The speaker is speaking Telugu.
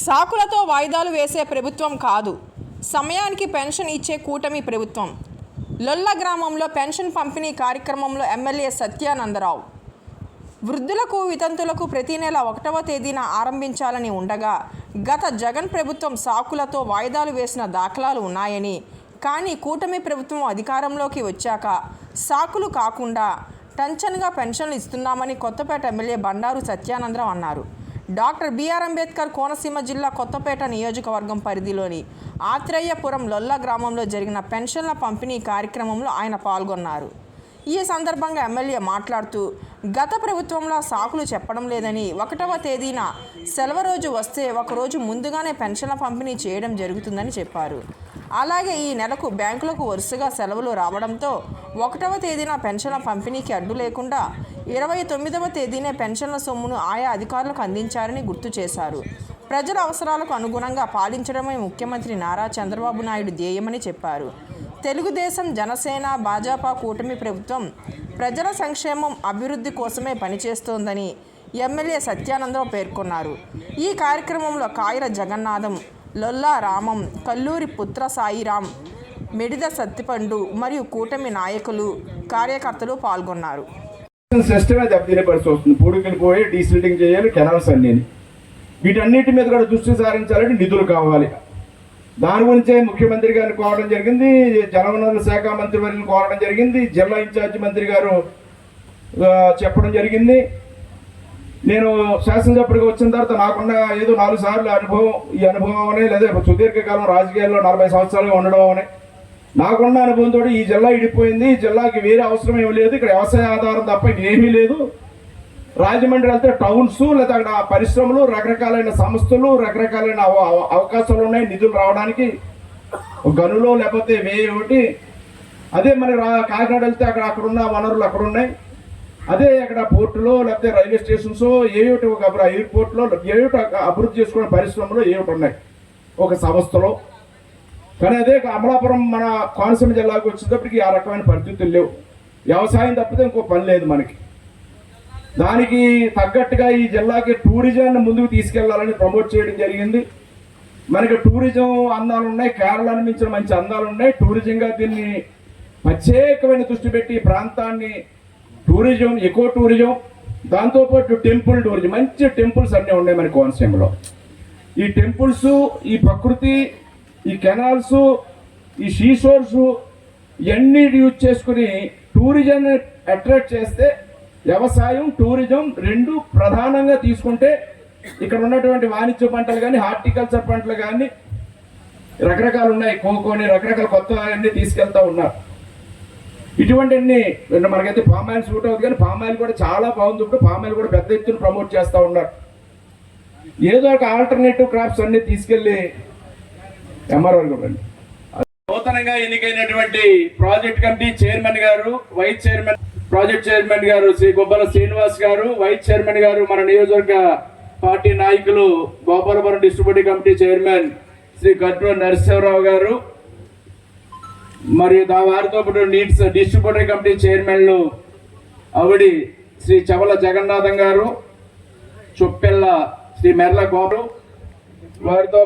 సాకులతో వాయిదాలు వేసే ప్రభుత్వం కాదు. సమయానికి పెన్షన్ ఇచ్చే కూటమి ప్రభుత్వం. లొల్ల గ్రామంలో పెన్షన్ పంపిణీ కార్యక్రమంలో ఎమ్మెల్యే సత్యానందరావు. వృద్ధులకు వితంతులకు ప్రతి నెల ఒకటవ తేదీన ఆరంభించాలని ఉండగా గత జగన్ ప్రభుత్వం సాకులతో వాయిదాలు వేసిన దాఖలాలు ఉన్నాయని కానీ కూటమి ప్రభుత్వం అధికారంలోకి వచ్చాక సాకులు కాకుండా టంచన్గా పెన్షన్లు ఇస్తున్నామని కొత్తపేట ఎమ్మెల్యే బండారు సత్యానందరావు అన్నారు. డాక్టర్ బిఆర్ అంబేద్కర్ కోనసీమ జిల్లా కొత్తపేట నియోజకవర్గం పరిధిలోని ఆత్రేయపురం లొల్ల గ్రామంలో జరిగిన పెన్షన్ల పంపిణీ కార్యక్రమంలో ఆయన పాల్గొన్నారు. ఈ సందర్భంగా ఎమ్మెల్యే మాట్లాడుతూ గత ప్రభుత్వంలో సాకులు చెప్పడం లేదని ఒకటవ తేదీన సెలవు రోజు వస్తే ఒకరోజు ముందుగానే పెన్షన్ల పంపిణీ చేయడం జరుగుతుందని చెప్పారు. అలాగే ఈ నెలకు బ్యాంకులకు వరుసగా సెలవులు రావడంతో ఒకటవ తేదీన పెన్షన్ల పంపిణీకి అడ్డు లేకుండా ఇరవై తొమ్మిదవ తేదీనే పెన్షన్ల సొమ్మును ఆయా అధికారులకు అందించారని గుర్తు చేశారు. ప్రజల అవసరాలకు అనుగుణంగా పాలించడమే ముఖ్యమంత్రి నారా చంద్రబాబు నాయుడు ధ్యేయమని చెప్పారు. తెలుగుదేశం జనసేన భాజపా కూటమి ప్రభుత్వం ప్రజల సంక్షేమం అభివృద్ధి కోసమే పనిచేస్తోందని ఎమ్మెల్యే సత్యానందరావు పేర్కొన్నారు. ఈ కార్యక్రమంలో కాయల జగన్నాథం లొల్లా రామం కల్లూరి పుత్ర సాయిరాం మిడిద సత్తిపండు మరియు కూటమి నాయకులు కార్యకర్తలు పాల్గొన్నారు. సిస్టమే దెబ్బతినే పరిస్థితి వస్తుంది. పూడికలు పోయి డీసిల్టింగ్ చేయాలి కెనాల్స్ అన్నీ వీటన్నిటి మీద కూడా దృష్టి సారించాలంటే నిధులు కావాలి. దాని గురించే ముఖ్యమంత్రి గారిని కోరడం జరిగింది జలవనరుల శాఖ మంత్రి వారిని కోరడం జరిగింది జిల్లా ఇన్ఛార్జి మంత్రి గారు చెప్పడం జరిగింది. నేను శాసనసభ్యుడిగా వచ్చిన తర్వాత నాకున్న ఏదో నాలుగు సార్లు అనుభవం ఈ అనుభవం అనే లేదా సుదీర్ఘకాలం రాజకీయాల్లో నలభై సంవత్సరాలుగా ఉండడం అనే నాకున్న అనుభవంతో ఈ జిల్లా ఇడిపోయింది. ఈ జిల్లాకి వేరే అవసరం ఏమీ లేదు. ఇక్కడ వ్యవసాయ ఆధారం తప్ప ఏమీ లేదు. రాజమండ్రి వెళ్తే టౌన్స్ లేదా అక్కడ పరిశ్రమలు రకరకాలైన సంస్థలు రకరకాలైన అవ- అవకాశాలు ఉన్నాయి. నిధులు రావడానికి గనులో లేకపోతే వే ఒకటి. అదే మరి రా కాకినాడ వెళ్తే అక్కడ అక్కడ ఉన్న వనరులు అక్కడ ఉన్నాయి. అదే అక్కడ పోర్టులో లేకపోతే రైల్వే స్టేషన్స్ ఏయోటి ఒక ఎయిర్పోర్ట్లో ఏయోటి అభివృద్ధి చేసుకునే పరిశ్రమలు ఏమిటి ఉన్నాయి. ఒక సంస్థలో. కానీ అదే అమలాపురం మన కోనసీమ జిల్లాకు వచ్చేటప్పటికి ఆ రకమైన పరిస్థితులు లేవు. వ్యవసాయం తప్పితే ఇంకో పని లేదు మనకి. దానికి తగ్గట్టుగా ఈ జిల్లాకి టూరిజాన్ని ముందుకు తీసుకెళ్ళాలని ప్రమోట్ చేయడం జరిగింది. మనకి టూరిజం అందాలు ఉన్నాయి కేరళను మించిన మంచి అందాలు ఉన్నాయి. టూరిజంగా దీన్ని ప్రత్యేకమైన దృష్టి పెట్టి ఈ ప్రాంతాన్ని టూరిజం ఎకో టూరిజం దాంతోపాటు టెంపుల్ టూరిజం మంచి టెంపుల్స్ అన్నీ ఉన్నాయి మన కోనసీమలో. ఈ టెంపుల్స్ ఈ ప్రకృతి ఈ కెనాల్స్ ఈ షీషోర్స్ ఇవన్నీ యూజ్ చేసుకుని టూరిజం అట్రాక్ట్ చేస్తే వ్యవసాయం టూరిజం రెండు ప్రధానంగా తీసుకుంటే ఇక్కడ ఉన్నటువంటి వాణిజ్య పంటలు కానీ హార్టికల్చర్ పంటలు కానీ రకరకాలు ఉన్నాయి. కోకోని రకరకాల కొత్త అన్ని తీసుకెళ్తా ఉన్నారు. ఇటువంటి మనకైతే పామ్ ఆయిల్ సూట్ అవుతుంది కానీ పామ్ ఆయిల్ కూడా చాలా బాగుంది. ఇప్పుడు పామ్ ఆయిల్ కూడా పెద్ద ఎత్తున ప్రమోట్ చేస్తూ ఉన్నారు. ఏదో ఒక ఆల్టర్నేటివ్ క్రాప్స్ అన్ని తీసుకెళ్ళి ఎంఆర్ఓ నూతనంగా ఎన్నికైనటువంటి ప్రాజెక్ట్ కమిటీ చైర్మన్ గారు వైస్ చైర్మన్ ప్రాజెక్ట్ చైర్మన్ గారు శ్రీ గొబ్బల శ్రీనివాస్ గారు వైస్ చైర్మన్ గారు మన నియోజకవర్గ పార్టీ నాయకులు Gopalapuram distributive committee chairman Shri Gaddu Narasimharao గారు మరియు వారితో పాటు నీట్స్ డిస్ట్రిబ్యూటరీ కమిటీ చైర్మన్లు ఆవిడి శ్రీ చవల జగన్నాథం గారు చొప్పెల్ల శ్రీ మెర్ల గోరు వారితో